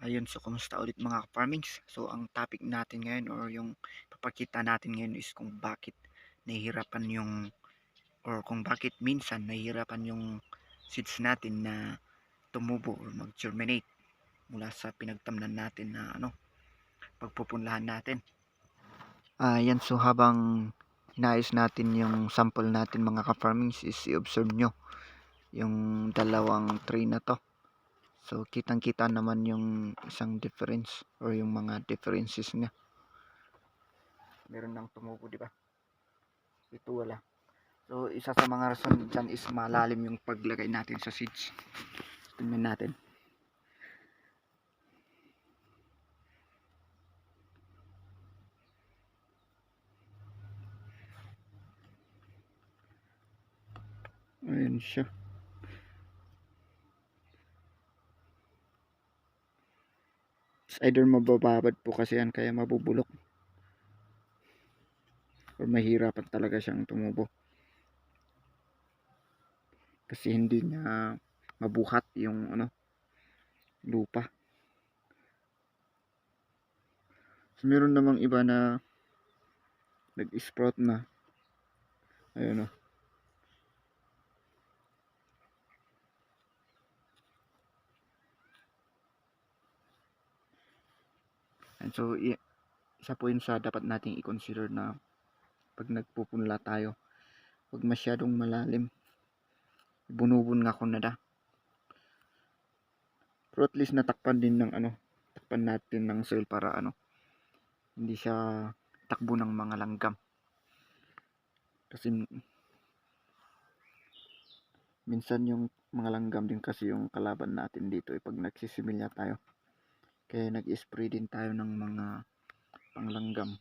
Ayun, so kumusta ulit mga farmings? So ang topic natin ngayon or yung papakita natin ngayon is kung bakit nahihirapan yung or kung bakit minsan nahihirapan yung seeds natin na tumubo or mag-germinate mula sa pinagtamnan natin na ano pagpupunlahan natin. Ayan, so habang inayos natin yung sample natin mga ka-farmings is i-observe nyo yung dalawang tray na to. So, kitang-kita naman yung isang difference or yung mga differences niya. Meron nang tumubo, di ba? Ito wala. So, isa sa mga rason dyan is malalim yung paglagay natin sa seeds. Tingnan natin. Ayan siya. Either mabababad po kasi yan kaya mabubulok. Or mahirapan talaga siyang tumubo. Kasi hindi niya mabuhat yung ano lupa. So, meron namang iba na nag-sprout na. Ayun o. And so, isa po yun sa dapat nating i-consider na pag nagpupunla tayo, huwag masyadong malalim. Bunubun nga ko na da. Pero at least natakpan din ng ano, takpan natin ng soil para ano, hindi siya takbo ng mga langgam. Kasi minsan yung mga langgam din kasi yung kalaban natin dito eh, pag nagsisimilya tayo. Kaya nag-spray din tayo ng mga panglanggam.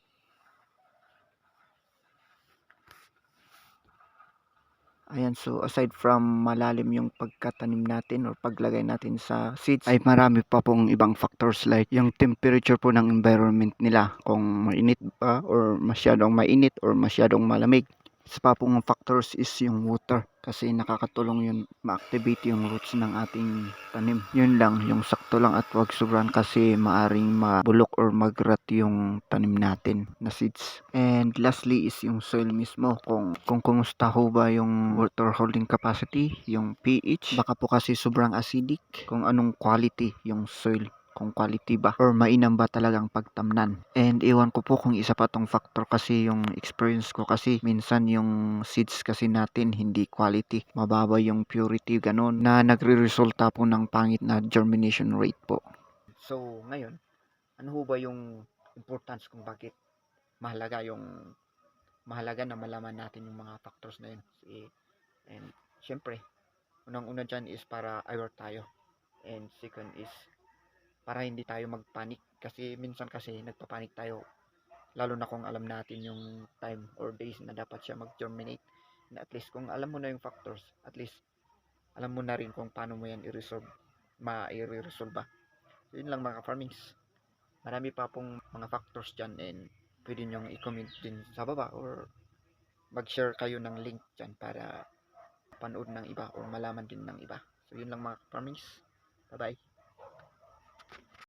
Ayan, so aside from malalim yung pagkatanim natin or paglagay natin sa seeds, ay marami pa pong ibang factors like yung temperature po ng environment nila. Kung mainit ba or masyadong mainit or masyadong malamig. Isa pa pong factors is yung water kasi nakakatulong yun ma-activate yung roots ng ating tanim. Yun lang, yung sakto lang at wag sobran kasi maaring mabulok or magrat yung tanim natin na seeds. And lastly is yung soil mismo kung kung kumusta ho ba yung water holding capacity, yung pH. Baka po kasi sobrang acidic kung anong quality yung soil kung quality ba or mainam ba talagang pagtamnan. And iwan ko po kung isa pa tong factor kasi yung experience ko kasi minsan yung seeds kasi natin hindi quality. Mababa yung purity ganun na nagre-resulta po ng pangit na germination rate po. So ngayon, ano ho ba yung importance kung bakit mahalaga yung mahalaga na malaman natin yung mga factors na yun. And syempre, unang-una dyan is para aware tayo. And second is para hindi tayo magpanik kasi minsan kasi nagpapanik tayo. Lalo na kung alam natin yung time or days na dapat siya mag-germinate. Na at least kung alam mo na yung factors at least alam mo na rin kung paano mo yan i-resolve ma-i-resolve ba. So, yun lang mga farmings marami pa pong mga factors dyan and pwede nyong i-comment din sa baba or mag-share kayo ng link dyan para panood ng iba or malaman din ng iba. So yun lang mga farmings bye bye